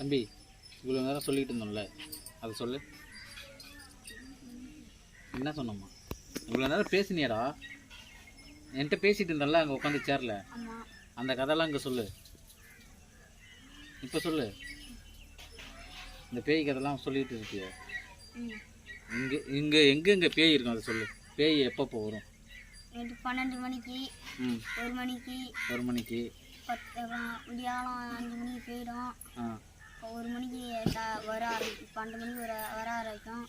தம்பி இவ்வளோ நேரம் சொல்லிட்டு இருந்தோம்ல அதை சொல்லு. என்ன சொன்னம்மா? இவ்வளோ நேரம் பேசினியடா. என்கிட்ட பேசிட்டு இருந்தல்ல அங்கே உட்காந்து சேரல. அந்த கதைலாம் இங்கே சொல்லு. இப்போ சொல்லு. இந்த பேய் கதைலாம் சொல்லிட்டு இருக்கிய. இங்கே இங்கே எங்கெங்கே பேய் இருக்கும் அதை சொல்லு. பேய் எப்பப்போ வரும்? பன்னெண்டு மணிக்கு ஒரு மணிக்கு ஒரு மணிக்கு. பத்து விடியாலம் அஞ்சு மணிக்கு போயிடும். ஆ. ஒரு மணிக்கு வர ஆரம்பிக்கும். பன்னெண்டு மணிக்கு வர வர ஆரம்பிக்கும்.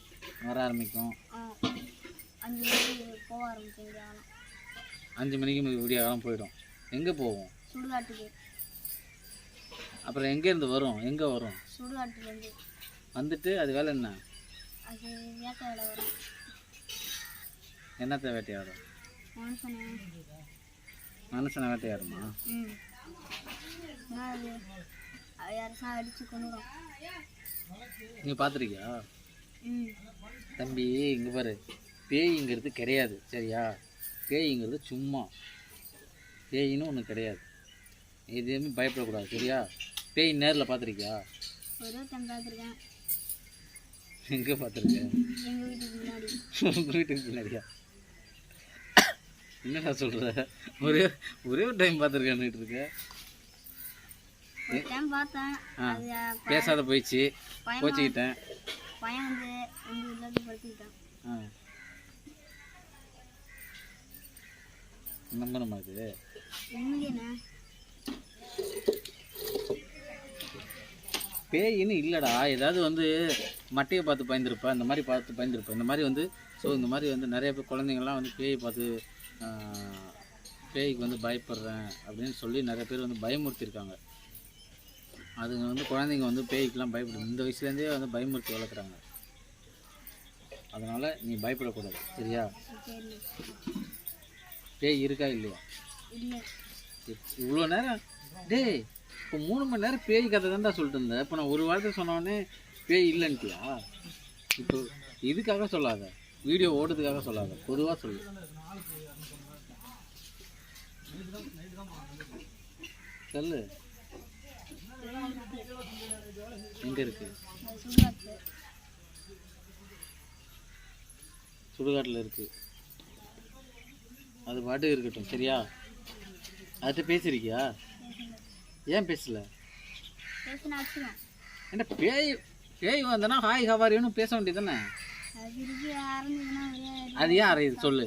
வர ஆரம்பிக்கும். அஞ்சு மணிக்கு போக ஆரம்பிக்கும் அஞ்சு மணிக்கு விடிய காலம் போயிடும். எங்கே போவோம்? சுடுகாட்டுக்கு. அப்புறம் எங்கேருந்து வரும்? எங்கே வரும்? சுடுகாட்டுலேருந்து. வந்துட்டு அது வேலை என்ன? அது வேட்டையாட வரும். என்னத்தை வேட்டையாடும் மனுஷனே. மனுஷனை வேட்டையாடுமா ம். என்ன கொண்டுடும் பார்த்துருக்கியா தம்பி இங்கே பாரு. பேய்ங்கிறது கிடையாது சரியா? பேய்ங்கிறது சும்மா. பேயின்னு ஒன்று கிடையாது. எதுவுமே பயப்படக்கூடாது சரியா? பேய் நேரில் பார்த்துருக்கியா எங்கே பார்த்துருக்கேன் வீட்டுக்கு உங்கள் வீட்டுக்கு பின்னாடியா என்னடா சொல்கிற ஒரே ஒரே ஒரு டைம் பார்த்துருக்கேன்னுட்டு இருக்க ஒரு டைம் பார்த்தேன் ஆ. அது ப- பேசாத போயிடுச்சு. கோச்சிக்கிட்டேன் ஆ. நம்பணுமா இது? பேயின்னு இல்லைடா. ஏதாவது வந்து மட்டையை பார்த்து பயந்துருப்ப இந்த மாதிரி பார்த்து பயந்துருப்ப. இந்த மாதிரி வந்து ஸோ இந்த மாதிரி வந்து நிறைய பேர் குழந்தைங்கள்லாம் வந்து பேயை பார்த்து பேய்க்கு வந்து பயப்படுறேன் அப்படின்னு சொல்லி நிறைய பேர் வந்து பயமுறுத்தியிருக்காங்க. அதுங்க வந்து குழந்தைங்க வந்து பேய்க்கெலாம் பயப்படுது. இந்த வயசுலேருந்தே வந்து பயமுறுத்தி வளர்க்குறாங்க. அதனால் நீ பயப்படக்கூடாது. சரியா? பேய் இருக்கா இல்லையா? இவ்வளோ நேரம் டேய் இப்போ மூணு மணி நேரம் பேய் கதை தான் சொல்லிட்டு இருந்தேன் இப்போ நான் ஒரு வாரத்தை சொன்னோடனே பேய் இல்லைன்ட்டியா? இப்போ இதுக்காக சொல்லாத. வீடியோ ஓடுறதுக்காக சொல்லாத. பொதுவாக சொல்லு. சொல்லு. எங்கே இருக்கு? சுடுகாட்டில் இருக்கு. அது பாட்டுக்கு இருக்கட்டும் சரியா? அதுகிட்ட பேசியிருக்கியா ஏன் பேசல? என்ன பேய் பேய் வந்தனா ஹாய் ஹவாரின்னு பேச வேண்டியது தானே அது அது ஏன் அறையுது சொல்லு.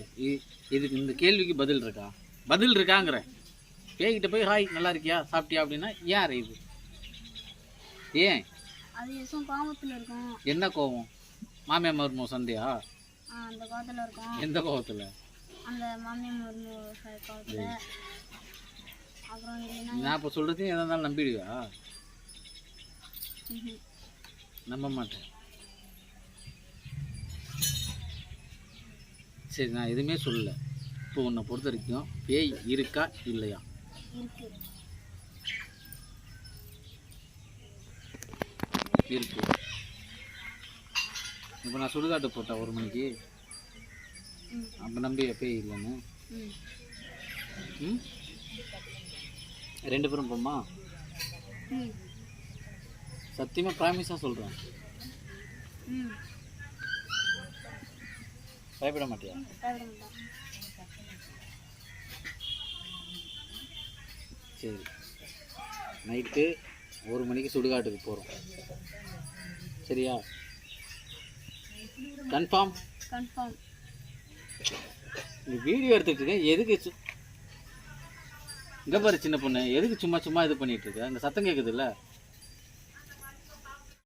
இதுக்கு இந்த கேள்விக்கு பதில் இருக்கா? பதில் இருக்காங்கிற. பேய்கிட்ட போய் ஹாய் நல்லா இருக்கியா? சாப்பிட்டியா அப்படின்னா ஏன் அறையுது ஏன்? அது எசும் கோபத்தில் இருக்கும். என்ன கோவம் மாமியார் மருமோ சண்டையா? அந்த கோபத்தில் இருக்கும். எந்த கோவத்தில் அந்த மாமியார் மரும கோபத்தில். அப்புறம் நான் இப்போ சொல்கிறதையும் எதா இருந்தாலும் நம்பிடுவியா? ம்ஹும். நம்ப மாட்டேன். சரி நான் எதுவுமே சொல்லல. இப்போ உன்னை பொறுத்த வரைக்கும் பேய் இருக்கா இல்லையா? இருக்கு. இருக்கு. இப்போ நான் சுடுகாட்டு போட்டேன் ஒரு மணிக்கு. அப்போ நம்பி பேய் இல்லைன்னு. ம்? ரெண்டு பேரும் போமா? ம் சத்தியமாக ப்ராமிஸாக சொல்கிறேன் பயப்பட மாட்டியா? சரி. நைட்டு ஒரு மணிக்கு சுடுகாட்டுக்கு போகிறோம் சரியா? கன்ஃபார்ம் கன்ஃபார்ம் வீடியோ எடுத்துட்டு இருக்கேன் எதுக்கு இங்க பாரு சின்ன பொண்ணு எதுக்கு சும்மா சும்மா இது பண்ணிட்டு இருக்க? இந்த சத்தம் கேட்குதுல்ல